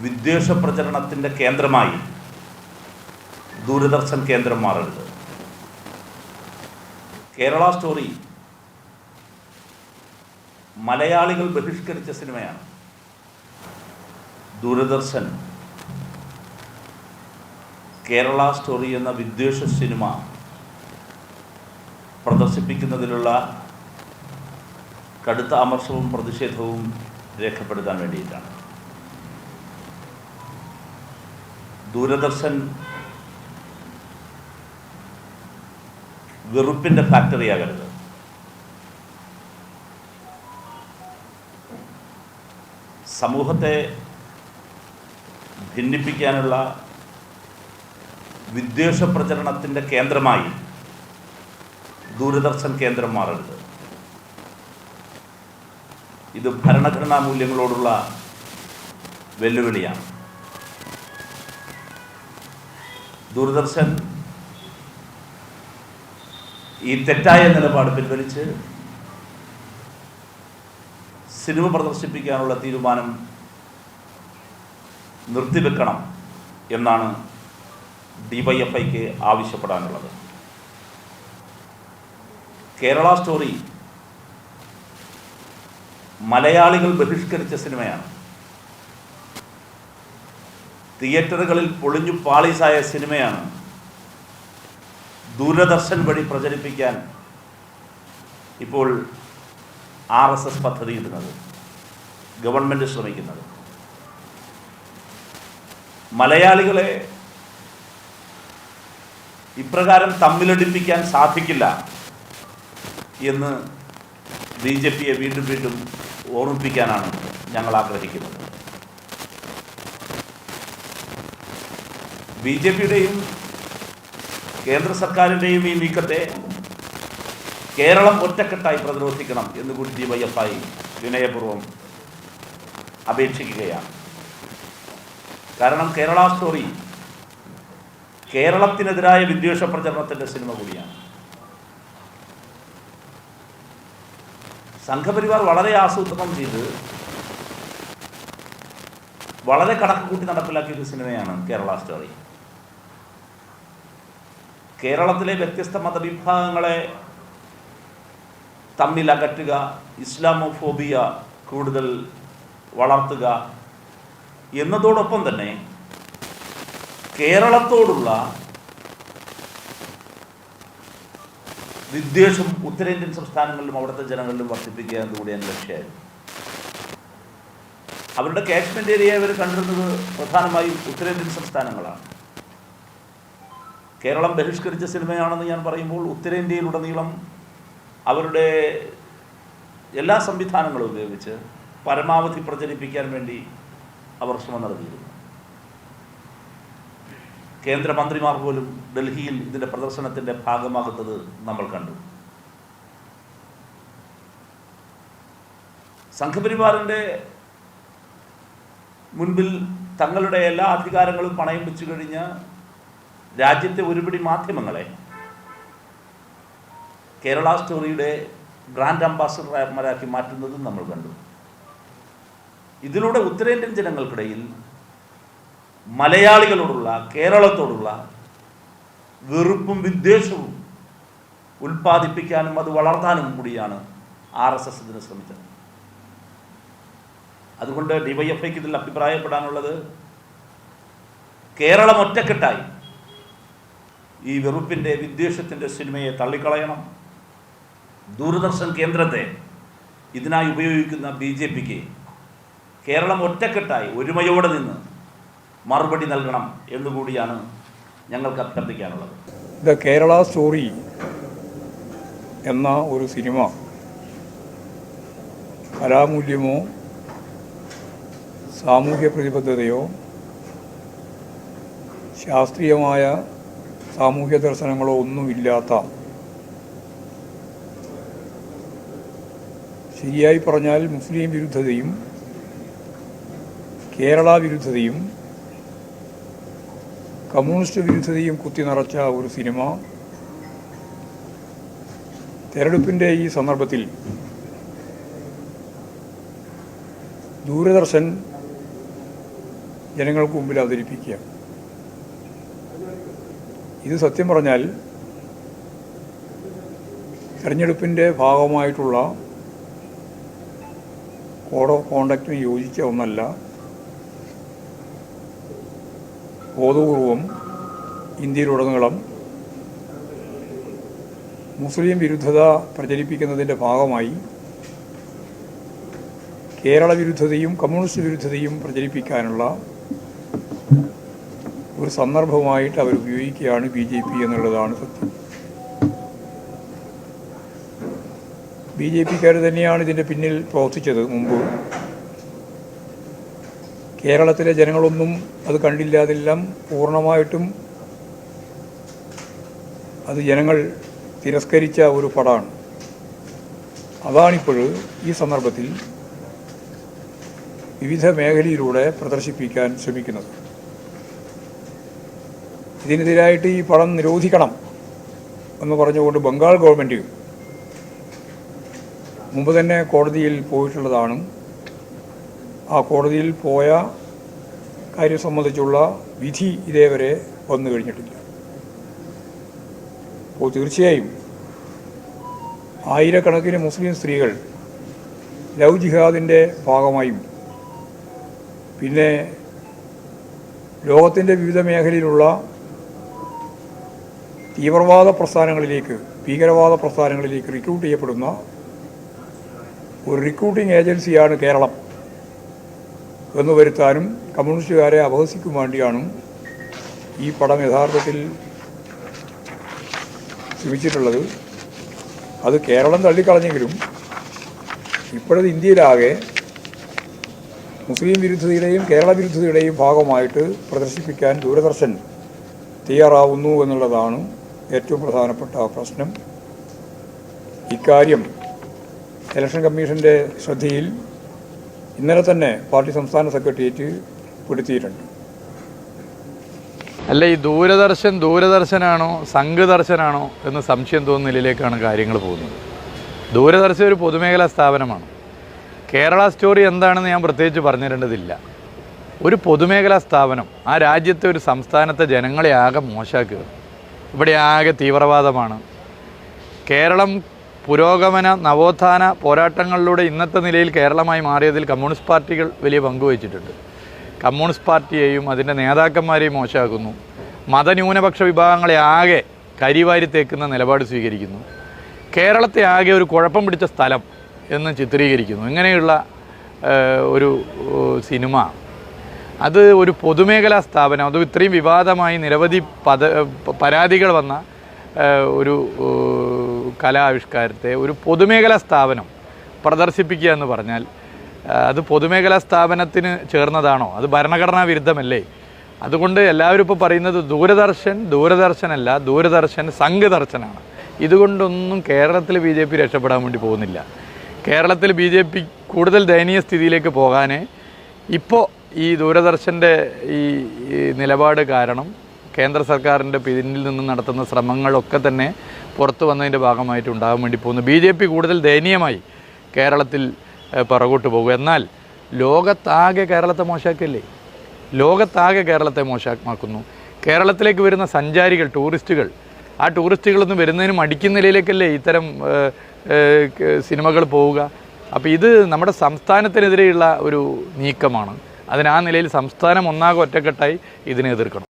വിദ്വേഷ പ്രചരണത്തിന്റെ കേന്ദ്രമായി ദൂരദർശൻ കേന്ദ്രം മാറരുത്. കേരള സ്റ്റോറി മലയാളികൾ ബഹിഷ്കരിച്ച സിനിമയാണ്. ദൂരദർശൻ കേരള സ്റ്റോറി എന്ന വിദ്വേഷ സിനിമ പ്രദർശിപ്പിക്കുന്നതിലുള്ള കടുത്ത അമർഷവും പ്രതിഷേധവും രേഖപ്പെടുത്താൻ വേണ്ടിയിട്ടാണ്. ദൂരദർശൻ വെറുപ്പിന്റെ ഫാക്ടറിയാകരുത് സമൂഹത്തെ ഭിന്നിപ്പിക്കാനുള്ള വിദ്വേഷ പ്രചരണത്തിന്റെ കേന്ദ്രമായി ദൂരദർശൻ കേന്ദ്രം മാറരുത്. ഇത് ഭരണഘടനാ മൂല്യങ്ങളോടുള്ള വെല്ലുവിളിയാണ്. ദൂരദർശൻ ഈ തെറ്റായ നിലപാട് പിൻവലിച്ച് സിനിമ പ്രദർശിപ്പിക്കാനുള്ള തീരുമാനം നിർത്തിവെക്കണം എന്നാണ് ഡിവൈഎഫ്ഐക്ക് ആവശ്യപ്പെടാനുള്ളത്. കേരള സ്റ്റോറി മലയാളികൾ ബഹിഷ്കരിച്ച സിനിമയാണ്. തിയേറ്ററുകളിൽ പൊളിഞ്ഞു പാളീസായ സിനിമയാണ് ദൂരദർശൻ വഴി പ്രചരിപ്പിക്കാൻ ഇപ്പോൾ ആർ എസ് എസ് പദ്ധതിയിടുന്നത് ഗവൺമെന്റ് ശ്രമിക്കുന്നത്. മലയാളികളെ ഇപ്രകാരം തമ്മിലടിപ്പിക്കാൻ സാധിക്കില്ല എന്ന് ബി ജെ പിയെ വീണ്ടും വീണ്ടും ഓർമ്മിപ്പിക്കാനാണ് ഞങ്ങൾ ആഗ്രഹിക്കുന്നത്. ബി ജെ പിയുടെയും കേന്ദ്ര സർക്കാരിന്റെയും ഈ നീക്കത്തെ കേരളം ഒറ്റക്കെട്ടായി പ്രതിരോധിക്കണം എന്ന് കൂടി ഡി വൈ എഫ് ഐ വിനയപൂർവം അപേക്ഷിക്കുകയാണ്. കാരണം കേരള സ്റ്റോറി കേരളത്തിനെതിരായ വിദ്വേഷ പ്രചരണത്തിന്റെ സിനിമ കൂടിയാണ്. സംഘപരിവാർ വളരെ ആസൂത്രണം ചെയ്ത് വളരെ കണക്ക് കൂട്ടി നടപ്പിലാക്കിയ ഒരു സിനിമയാണ് കേരള സ്റ്റോറി. കേരളത്തിലെ വ്യത്യസ്ത മതവിഭാഗങ്ങളെ തമ്മിൽ അകറ്റുക ഇസ്ലാമോഫോബിയ കൂടുതൽ വളർത്തുക എന്നതോടൊപ്പം തന്നെ കേരളത്തോടുള്ള വിദ്വേഷം ഉത്തരേന്ത്യൻ സംസ്ഥാനങ്ങളിലും അവിടുത്തെ ജനങ്ങളിലും വർദ്ധിപ്പിക്കുക എന്നുകൂടി എന്റെ ലക്ഷ്യമായിരുന്നു അവരുടെ കാശ്മീർ ഏരിയ അവർ കണ്ടിരുന്നത് പ്രധാനമായും ഉത്തരേന്ത്യൻ സംസ്ഥാനങ്ങളാണ്. കേരളം ബഹിഷ്കരിച്ച സിനിമയാണെന്ന് ഞാൻ പറയുമ്പോൾ ഉത്തരേന്ത്യയിലുടനീളം അവരുടെ എല്ലാ സംവിധാനങ്ങളും ഉപയോഗിച്ച് പരമാവധി പ്രചരിപ്പിക്കാൻ വേണ്ടി അവർ ശ്രമം നടത്തിയിരുന്നു. കേന്ദ്രമന്ത്രിമാർ പോലും ഡൽഹിയിൽ ഇതിന്റെ പ്രദർശനത്തിന്റെ ഭാഗമാകുന്നത് നമ്മൾ കണ്ടു. സംഘപരിവാറിന്റെ മുൻപിൽ തങ്ങളുടെ എല്ലാ അധികാരങ്ങളും പണയം വെച്ചു കഴിഞ്ഞ രാജ്യത്തെ ഒരുപിടി മാധ്യമങ്ങളെ കേരള സ്റ്റോറിയുടെ ബ്രാൻഡ് അംബാസഡർമാരാക്കി മാറ്റുന്നതും നമ്മൾ കണ്ടു. ഇതിലൂടെ ഉത്തരേന്ത്യൻ ജനങ്ങൾക്കിടയിൽ മലയാളികളോടുള്ള കേരളത്തോടുള്ള വെറുപ്പും വിദ്വേഷവും ഉൽപ്പാദിപ്പിക്കാനും അത് വളർത്താനും കൂടിയാണ് ആർ എസ് എസ് ഇതിന് ശ്രമിച്ചത്. അതുകൊണ്ട് ഡിവൈഎഫ്ഐക്ക് ഇതിൽ അഭിപ്രായപ്പെടാനുള്ളത് കേരളം ഒറ്റക്കെട്ടായി. ഈ വെറുപ്പിന്റെ വിദ്വേഷത്തിന്റെ സിനിമയെ തള്ളിക്കളയണം. ദൂരദർശൻ കേന്ദ്രത്തെ ഇതിനായി ഉപയോഗിക്കുന്ന ബി ജെ പിക്ക് കേരളം ഒറ്റക്കെട്ടായി ഒരുമയോടെ നിന്ന് മറുപടി നൽകണം എന്നുകൂടിയാണ് ഞങ്ങൾക്ക് അഭ്യർത്ഥിക്കാനുള്ളത്. ദ കേരള സ്റ്റോറി എന്ന ഒരു സിനിമ കലാമൂല്യമോ സാമൂഹ്യ പ്രതിബദ്ധതയോ ശാസ്ത്രീയമായ സാമൂഹ്യ ദർശനങ്ങളോ ഒന്നുമില്ലാത്ത ശരിയായി പറഞ്ഞാൽ മുസ്ലിം വിരുദ്ധതയും കേരള വിരുദ്ധതയും കമ്മ്യൂണിസ്റ്റ് വിരുദ്ധതയും കുത്തി നിറച്ച ഒരു സിനിമ തെരഞ്ഞെടുപ്പിന്റെ ഈ സന്ദർഭത്തിൽ ദൂരദർശൻ ജനങ്ങൾക്ക് മുമ്പിൽ അവതരിപ്പിക്കുക. ഇത് സത്യം പറഞ്ഞാൽ തെരഞ്ഞെടുപ്പിന്റെ ഭാഗമായിട്ടുള്ള കോഡ് ഓഫ് കോണ്ടക്റ്റിന് യോജിച്ച ഒന്നല്ല ബോധപൂർവം ഇന്ത്യയിലുടനീളം മുസ്ലിം വിരുദ്ധത പ്രചരിപ്പിക്കുന്നതിന്റെ ഭാഗമായി കേരള വിരുദ്ധതയും കമ്മ്യൂണിസ്റ്റ് വിരുദ്ധതയും പ്രചരിപ്പിക്കാനുള്ള ഒരു സന്ദർഭമായിട്ട് അവർ ഉപയോഗിക്കുകയാണ് ബി ജെ പി എന്നുള്ളതാണ് സത്യം. ബി ജെ പിക്കാർ തന്നെയാണ് ഇതിന്റെ പിന്നിൽ പ്രവർത്തിച്ചത് മുമ്പ്. കേരളത്തിലെ ജനങ്ങളൊന്നും അത് കണ്ടില്ല അതെല്ലാം പൂർണമായിട്ടും അത് ജനങ്ങൾ തിരസ്കരിച്ച ഒരു പടമാണ്. അതാണിപ്പോൾ ഈ സന്ദർഭത്തിൽ വിവിധ മേഖലയിലൂടെ പ്രദർശിപ്പിക്കാൻ ശ്രമിക്കുന്നത്. ഇതിനെതിരായിട്ട് ഈ പണം നിരോധിക്കണം എന്ന് പറഞ്ഞുകൊണ്ട് ബംഗാൾ ഗവൺമെന്റ് മുമ്പ് തന്നെ കോടതിയിൽ പോയിട്ടുള്ളതാണ്. ആ കോടതിയിൽ പോയ കാര്യം സംബന്ധിച്ചുള്ള വിധി ഇതേവരെ വന്നു കഴിഞ്ഞിട്ടില്ല. അപ്പോൾ തീർച്ചയായും ആയിരക്കണക്കിന് മുസ്ലിം സ്ത്രീകൾ ലവ് ജിഹാദിന്റെ ഭാഗമായും പിന്നെ ലോകത്തിന്റെ വിവിധ മേഖലയിലുള്ള തീവ്രവാദ പ്രസ്ഥാനങ്ങളിലേക്ക് ഭീകരവാദ പ്രസ്ഥാനങ്ങളിലേക്ക് റിക്രൂട്ട് ചെയ്യപ്പെടുന്ന ഒരു റിക്രൂട്ടിംഗ് ഏജൻസിയാണ് കേരളം. എന്ന് വരുത്താനും കമ്മ്യൂണിസ്റ്റുകാരെ അപഹസിക്കും വേണ്ടിയാണ് ഈ പടം യഥാർത്ഥത്തിൽ ശ്രമിച്ചിട്ടുള്ളത്. അത് കേരളം തള്ളിക്കളഞ്ഞെങ്കിലും ഇപ്പോഴത് ഇന്ത്യയിലാകെ മുസ്ലിം വിരുദ്ധതയുടെയും കേരള വിരുദ്ധതയുടെയും ഭാഗമായിട്ട് പ്രദർശിപ്പിക്കാൻ ദൂരദർശൻ തയ്യാറാവുന്നു എന്നുള്ളതാണ് ഏറ്റവും പ്രധാനപ്പെട്ട പ്രശ്നം. ഇക്കാര്യം ഇലക്ഷൻ കമ്മീഷന്റെ ശ്രദ്ധയിൽ ഇന്നലെ തന്നെ പാർട്ടി സംസ്ഥാന സെക്രട്ടേറിയറ്റ് പെടുത്തിയിട്ടുണ്ട് അല്ല ഈ ദൂരദർശൻ ദൂരദർശനാണോ സംഘദർശനാണോ എന്ന് സംശയം തോന്നുന്ന നിലയിലേക്കാണ് കാര്യങ്ങൾ പോകുന്നത്. ദൂരദർശൻ ഒരു പൊതുമേഖലാ സ്ഥാപനമാണ്. കേരള സ്റ്റോറി എന്താണെന്ന് ഞാൻ പ്രത്യേകിച്ച് പറഞ്ഞു തരേണ്ടതില്ല ഒരു പൊതുമേഖലാ സ്ഥാപനം ആ രാജ്യത്തെ ഒരു സംസ്ഥാനത്തെ ജനങ്ങളെ ആകെ മോശമാക്കുക ഇവിടെ ആകെ തീവ്രവാദമാണ്. കേരളം പുരോഗമന നവോത്ഥാന പോരാട്ടങ്ങളിലൂടെ ഇന്നത്തെ നിലയിൽ കേരളമായി മാറിയതിൽ കമ്മ്യൂണിസ്റ്റ് പാർട്ടികൾ വലിയ പങ്കുവച്ചിട്ടുണ്ട് കമ്മ്യൂണിസ്റ്റ് പാർട്ടിയെയും അതിന്റെ നേതാക്കന്മാരെയും മോശമാക്കുന്നു. മതന്യൂനപക്ഷ വിഭാഗങ്ങളെ ആകെ കരിവാരി തേക്കുന്ന നിലപാട് സ്വീകരിക്കുന്നു. കേരളത്തെ ആകെ ഒരു കുഴപ്പം പിടിച്ച സ്ഥലം എന്ന് ചിത്രീകരിക്കുന്നു. ഇങ്ങനെയുള്ള ഒരു സിനിമ അത് ഒരു പൊതുമേഖലാ സ്ഥാപനം. അതും ഇത്രയും വിവാദമായി നിരവധി പദ പരാതികൾ വന്ന ഒരു കലാവിഷ്കാരത്തെ ഒരു പൊതുമേഖലാ സ്ഥാപനം പ്രദർശിപ്പിക്കുക എന്ന് പറഞ്ഞാൽ അത് പൊതുമേഖലാ സ്ഥാപനത്തിന് ചേർന്നതാണോ? അത് ഭരണഘടനാ വിരുദ്ധമല്ലേ? അതുകൊണ്ട് എല്ലാവരും ഇപ്പോൾ പറയുന്നത് ദൂരദർശൻ ദൂരദർശനല്ല ദൂരദർശൻ സംഘദർശനാണ്. ഇതുകൊണ്ടൊന്നും കേരളത്തിൽ ബി ജെ പി രക്ഷപ്പെടാൻ വേണ്ടി പോകുന്നില്ല. കേരളത്തിൽ ബി ജെ പി കൂടുതൽ ദയനീയ സ്ഥിതിയിലേക്ക് പോകാനേ ഇപ്പോൾ ഈ ദൂരദർശന്റെ ഈ നിലപാട് കാരണം കേന്ദ്ര സർക്കാരിന്റെ പിന്നിൽ നിന്ന് നടത്തുന്ന ശ്രമങ്ങളൊക്കെ തന്നെ പുറത്തു വന്നതിന്റെ ഭാഗമായിട്ട് ഉണ്ടാകാൻ വേണ്ടി പോകുന്നു. ബി ജെ പി കൂടുതൽ ദയനീയമായി കേരളത്തിൽ പുറകോട്ട് പോകും. എന്നാൽ ലോകത്താകെ കേരളത്തെ മോശമാക്കല്ലേ? ലോകത്താകെ കേരളത്തെ മോശമാക്കുന്നു. കേരളത്തിലേക്ക് വരുന്ന സഞ്ചാരികൾ ടൂറിസ്റ്റുകൾ ആ ടൂറിസ്റ്റുകളൊന്നും വരുന്നതിന് മടിക്കുന്ന നിലയിലേക്കല്ലേ ഇത്തരം സിനിമകൾ പോവുക? അപ്പോൾ ഇത് നമ്മുടെ സംസ്ഥാനത്തിനെതിരെയുള്ള ഒരു നീക്കമാണ്. അതിന് നിലയിൽ സംസ്ഥാനം ഒന്നാകെ ഒറ്റക്കെട്ടായി ഇതിനെ എതിർക്കണം.